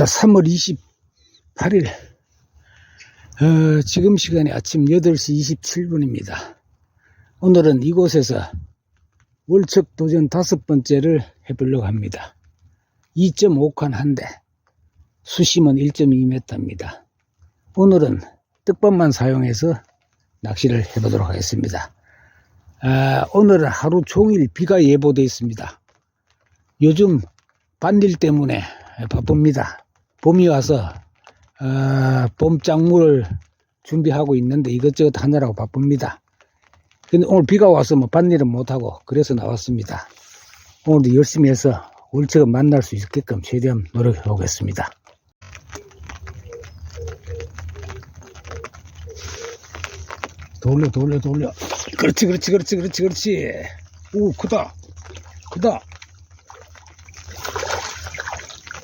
자, 3월 28일. 어, 지금 시간이 아침 8시 27분입니다. 오늘은 이곳에서 월척 도전 다섯 번째를 해보려고 합니다. 2.5칸 한 대, 수심은 1.2m입니다. 오늘은 떡밥만 사용해서 낚시를 해보도록 하겠습니다. 아, 오늘은 하루 종일 비가 예보되어 있습니다. 요즘 반일 때문에 바쁩니다. 봄이 와서 어, 봄 작물을 준비하고 있는데 이것저것 하느라고 바쁩니다. 근데 오늘 비가 와서 뭐 반일은 못하고 그래서 나왔습니다. 오늘도 열심히 해서 월척을 만날 수 있게끔 최대한 노력해 보겠습니다. 돌려 돌려 돌려 그렇지 그렇지 그렇지 그렇지 그렇지 오 크다 크다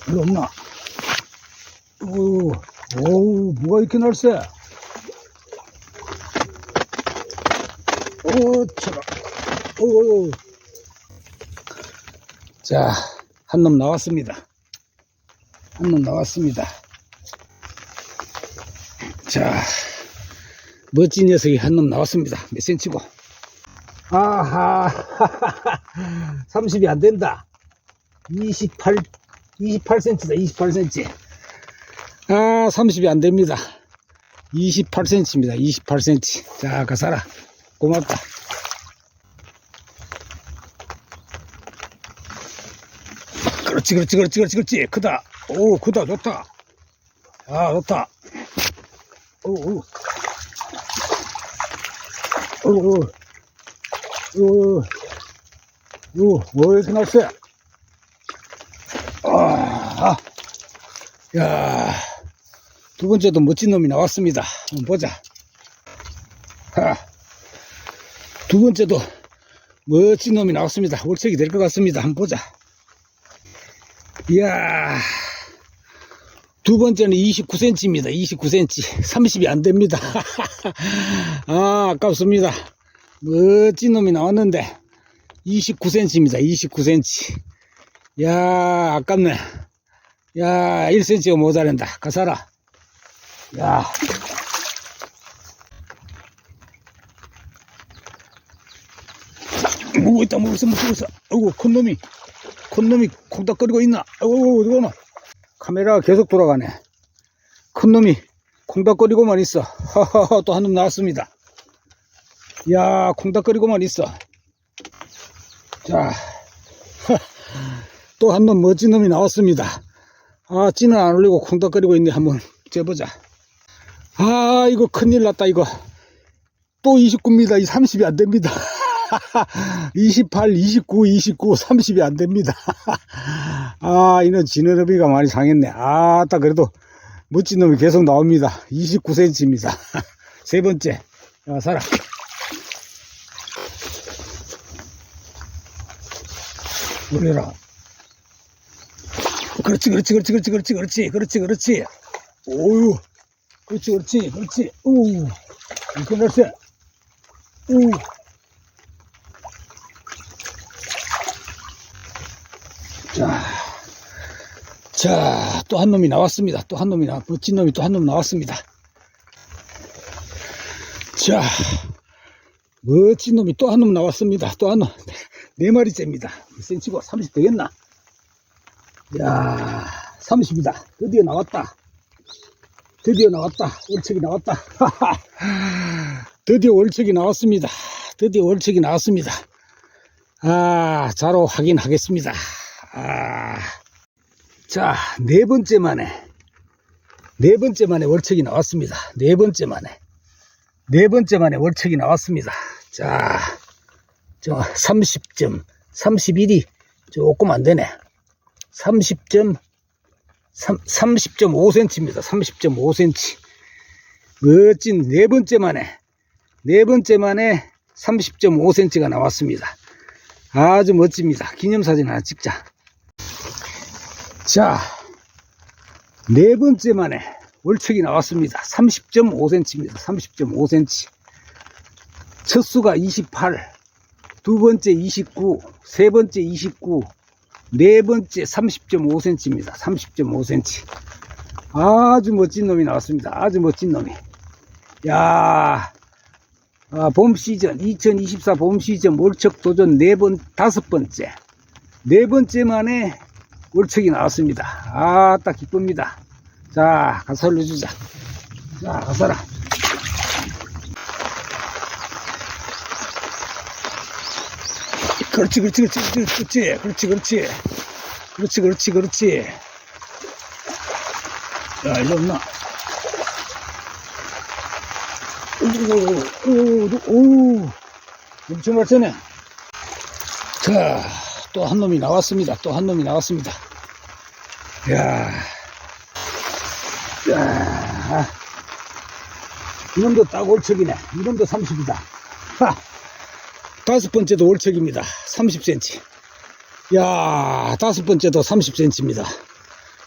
이거 없나 오, 오 뭐가 이렇게 날쌔 오 차가 오 자, 한 놈 나왔습니다. 한 놈 나왔습니다. 자, 멋진 녀석이 한 놈 나왔습니다. 몇 센치고? 아하, 30이 안 된다. 28, 28cm다, 28cm. 아, 30이 안 됩니다. 28cm입니다, 28cm. 자, 가사라. 고맙다. 그렇지, 그렇지, 그렇지, 그렇지, 그렇지. 크다. 오, 크다, 좋다. 아, 좋다. 오, 오. 오, 오. 오, 오, 뭐 이렇게 났어요? 아, 야, 두 번째도 멋진 놈이 나왔습니다. 한번 보자. 하, 두 번째도 멋진 놈이 나왔습니다. 월척이 될 것 같습니다. 한번 보자. 이야, 두 번째는 29cm입니다. 29cm. 30이 안 됩니다. 아, 아깝습니다. 멋진 놈이 나왔는데, 29cm입니다. 29cm. 야, 아깝네. 야, 1cm가 모자란다. 가사라. 야. 뭐 있다, 뭐 있어, 뭐. 어이구, 큰 놈이, 큰 놈이 콩닥거리고 있나? 어이구, 어디 가나? 카메라가 계속 돌아가네. 큰 놈이 콩닥거리고만 있어. 하하하, 또 한 놈 나왔습니다. 야, 콩닥거리고만 있어. 자, 또 한 놈 멋진 놈이 나왔습니다. 아, 찌는 안 올리고 콩닥거리고 있네. 한번 재보자. 아, 이거 큰일 났다, 이거. 또 29입니다. 이 30이 안 됩니다. 28, 29, 29, 30이 안 됩니다. 아, 이는 지느러미가 많이 상했네. 아, 딱 그래도 멋진 놈이 계속 나옵니다. 29cm입니다. 세 번째. 야, 살아. 올려라. 그렇지, 그렇지, 그렇지, 그렇지, 그렇지, 그렇지, 그렇지, 그렇지. 오유. 그렇지, 그렇지, 그렇지. 오. 이렇게 날씨. 오. 자, 자, 또 한 놈이 나왔습니다. 또 한 놈이 나, 멋진 놈이 또 한 놈 나왔습니다. 자, 멋진 놈이 또 한 놈 나왔습니다. 또 한 놈. 네 마리째입니다. 2cm고 30 되겠나? 야 30이다. 드디어 나왔다. 드디어 나왔다. 월척이 나왔다. 드디어 월척이 나왔습니다. 드디어 월척이 나왔습니다. 아, 자로 확인하겠습니다. 아, 자, 네 번째 만에, 네 번째 만에 월척이 나왔습니다. 네 번째 만에, 네 번째 만에 월척이 나왔습니다. 자, 저 30점, 31이 조금 안 되네. 30점, 30.5cm입니다. 30.5cm. 멋진 네 번째 만에, 네 번째 만에 30.5cm가 나왔습니다. 아주 멋집니다. 기념사진 하나 찍자. 자, 네 번째 만에 월척이 나왔습니다. 30.5cm입니다. 30.5cm. 첫 수가 28, 두 번째 29, 세 번째 29, 네 번째 30.5cm입니다. 30.5cm. 아주 멋진 놈이 나왔습니다. 아주 멋진 놈이. 야, 아, 봄 시즌, 2024 봄 시즌 월척 도전 네 번, 다섯 번째. 네 번째 만에 월척이 나왔습니다. 아, 딱 기쁩니다. 자, 가서 올려주자. 자, 가서라. 그렇지, 그렇지, 그렇지, 그렇지, 그렇지, 그렇지. 그렇지, 그렇지, 그렇지. 야, 이리 없나? 오, 오, 오, 엄청 많잖아. 자, 또 한 놈이 나왔습니다. 또 한 놈이 나왔습니다. 야, 야, 이놈도 딱 올척이네. 이놈도 30이다. 하, 다섯 번째도 올척입니다. 30cm. 야, 다섯 번째도 30cm입니다.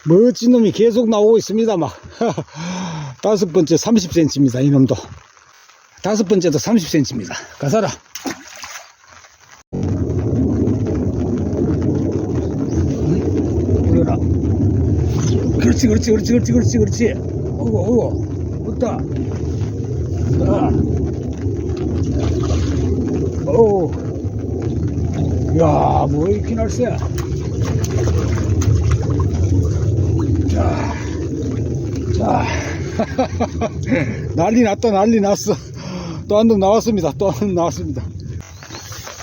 멋진 놈이 계속 나오고 있습니다, 막. 다섯 번째 30cm입니다, 이놈도. 다섯 번째도 30cm입니다. 가사라. 보여라. 그렇지, 그렇지, 그렇지, 그렇지, 그렇지, 그렇지. 어구, 어구. 없다. 자. 오. 야, 뭐 이렇게 날쌔. 자. 자. 난리 났다, 난리 났어. 또 한 놈 나왔습니다. 또 한 놈 나왔습니다.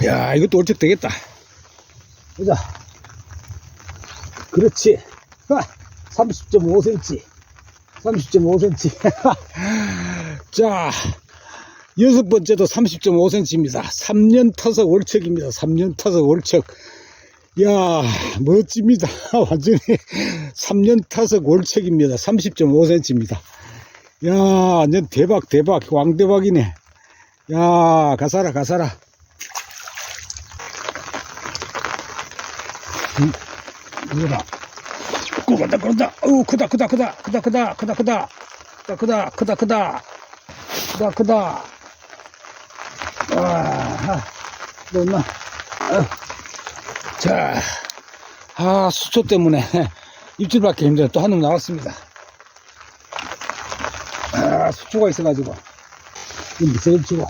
야, 이것도 얼척 되겠다. 보자. 그렇지. 30.5cm. 30.5cm. 자, 여섯 번째도 30.5cm입니다. 3년 타석 월척입니다. 3년 타석 월척. 야, 멋집니다. 완전히 3년 타석 월척입니다. 30.5cm입니다. 야, 완전 대박, 대박, 왕대박이네. 야, 가사라, 가사라. 응, 이거라. 꼬간다, 꼬간다. 어우, 크다, 크다, 크다, 크다, 크다, 크다, 크다, 크다, 크다, 크다, 크다, 크다, 크다. 와, 너무, 자, 아, 수초 때문에 입질받기 힘들어. 또 한 놈 나왔습니다. 아, 수초가 있어가지고. 이 밑에 입치고.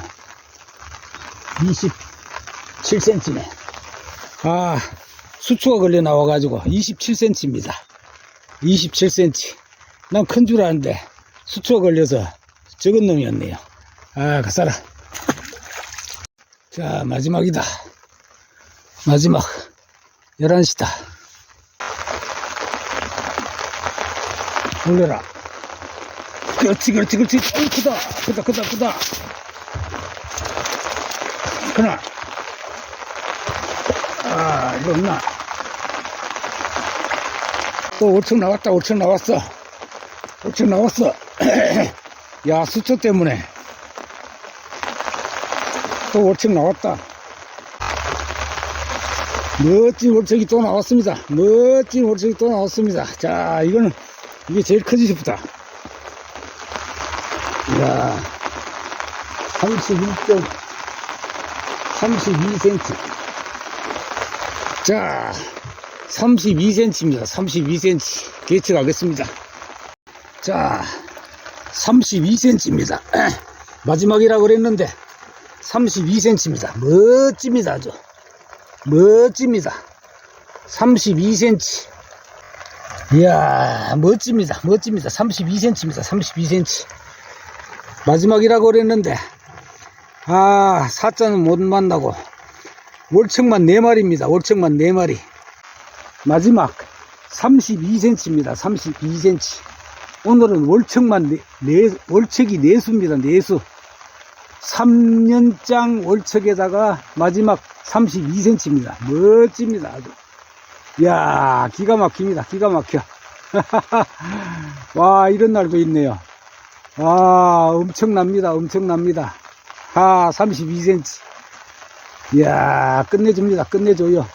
27cm네. 아, 수초가 걸려 나와가지고 27cm입니다. 27cm. 난 큰 줄 아는데 수초가 걸려서 적은 놈이었네요. 아, 가사라. 자, 마지막이다. 마지막. 11시다. 올려라. 그렇지, 그렇지, 그렇지. 어, 크다. 크다, 크다, 크다. 그나. 아, 이거 없나. 또 5층 나왔다, 5층 나왔어. 5층 나왔어. 야, 수초 때문에. 또 5층 나왔다. 멋진 월척이 또 나왔습니다. 멋진 월척이 또 나왔습니다. 자, 이거는, 이게 제일 크지 싶다. 이야, 31점, 32cm. 자, 32cm입니다. 32cm. 개척하겠습니다. 자, 32cm입니다. 마지막이라고 그랬는데, 32cm입니다. 멋집니다. 아주. 멋집니다. 32cm. 이야, 멋집니다. 멋집니다. 32cm입니다. 32cm. 마지막이라고 그랬는데, 아, 사자는 못 만나고, 월척만 4마리입니다. 월척만 4마리. 마지막, 32cm입니다. 32cm. 오늘은 월척만, 네, 네, 월척이 4수입니다. 4수. 3년장 월척에다가 마지막 32cm입니다. 멋집니다. 아주. 이야, 기가 막힙니다. 기가 막혀. 와, 이런 날도 있네요. 와, 엄청납니다. 엄청납니다. 하, 32cm. 이야, 끝내줍니다. 끝내줘요.